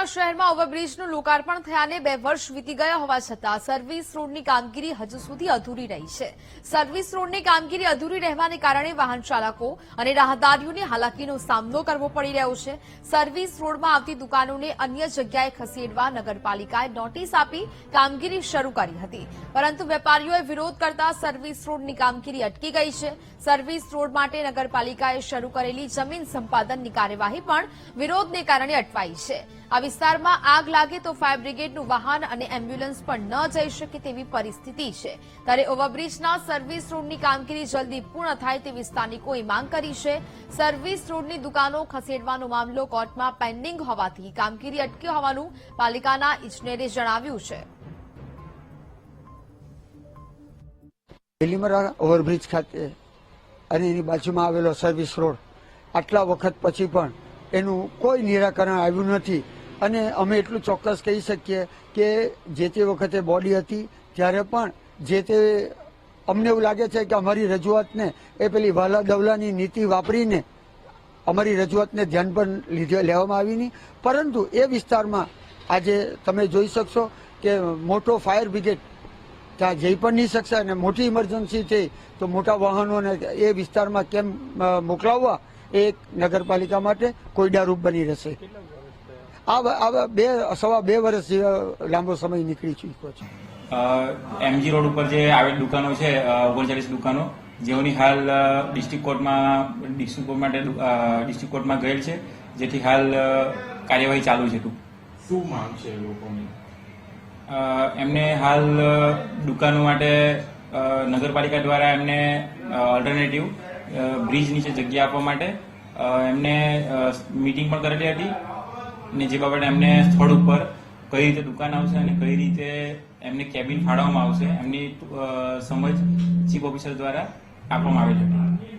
વડોદરા શહેરમાં ઓવરબ્રિજનું લોકાર્પણ થયાને બે વર્ષ વીતી ગયા હોવા છતાં સર્વિસ રોડની કામગીરી હજુ સુધી અધૂરી રહી છે. સર્વિસ રોડની કામગીરી અધૂરી રહેવાને કારણે વાહન ચાલકો અને રાહદારીઓને હાલાકીનો સામનો કરવો પડી રહ્યો છે. સર્વિસ રોડમાં આવતી દુકાનોને અન્ય જગ્યાએ ખસેડવા નગરપાલિકાએ નોટિસ આપી કામગીરી શરૂ કરી હતી. પરંતુ વેપારીઓએ વિરોધ કરતા સર્વિસ રોડની કામગીરી અટકી ગઈ છે. સર્વિસ રોડ માટે નગરપાલિકાએ શરૂ કરેલી જમીન સંપાદનની કાર્યવાહી પણ વિરોધને કારણે અટવાઈ છે. આ વિસ્તારમાં આગ લાગે તો ફાયર બ્રિગેડનું વાહન અને એમ્બ્યુલન્સ પણ ન જઈ શકે તેવી પરિસ્થિતિ છે. ત્યારે ઓવરબ્રિજના સર્વિસ રોડની કામગીરી જલ્દી પૂર્ણ થાય તેવી સ્થાનિકોએ માંગ કરી છે. સર્વિસ રોડની દુકાનો ખસેડવાનો મામલો કોર્ટમાં પેન્ડિંગ હોવાથી કામગીરી અટકી હોવાનું પાલિકાના ઇજનેરે જણાવ્યું છે. ઓવરબ્રિજ ખાતે અને એની બાજુમાં આવેલો સર્વિસ રોડ. આટલા વખત પછી પણ એનું કોઈ નિરાકરણ આવ્યું નથી. અને અમે એટલું ચોક્કસ કહી શકીએ કે જે તે વખતે બોડી હતી, ત્યારે પણ જે તે અમને એવું લાગે છે કે અમારી રજૂઆતને એ પેલી વાલા દવલાની નીતિ વાપરીને અમારી રજૂઆતને ધ્યાન પર લીધે લેવામાં આવી નહીં. પરંતુ એ વિસ્તારમાં આજે તમે જોઈ શકશો કે મોટો ફાયર બ્રિગેડ ત્યાં જઈ પણ નહીં શકશે અને મોટી ઇમરજન્સી થઈ તો મોટા વાહનોને એ વિસ્તારમાં કેમ મોકલાવવા એ નગરપાલિકા માટે કોઈડારૂપ બની રહેશે. આ બે સવા બે વર્ષ લાંબો સમય નીકળી ચૂક્યો છે. એમજી રોડ ઉપર જે આવેલ દુકાનો છે ઓગણચાલીસ દુકાનો જેઓની હાલ ડિસ્ટ્રિક્ટ કોર્ટમાં ડિસ્ટ્રિક્ટ કોર્ટ માટે ડિસ્ટ્રિક્ટ કોર્ટમાં ગયેલ છે જેથી હાલ કાર્યવાહી ચાલુ છે શું માંગ છે લોકોની? એમને હાલ દુકાનો માટે નગરપાલિકા દ્વારા એમને ઓલ્ટરનેટિવ બ્રિજ નીચે જગ્યા આપવા માટે એમને મીટિંગ પણ કરેલી હતી. ને જે બાબતે એમને સ્થળ ઉપર કઈ રીતે દુકાન આવશે અને કઈ રીતે એમને કેબિન ફાળવવામાં આવશે, એમની સમજ ચીફ ઓફિસર દ્વારા આપવામાં આવે હતી.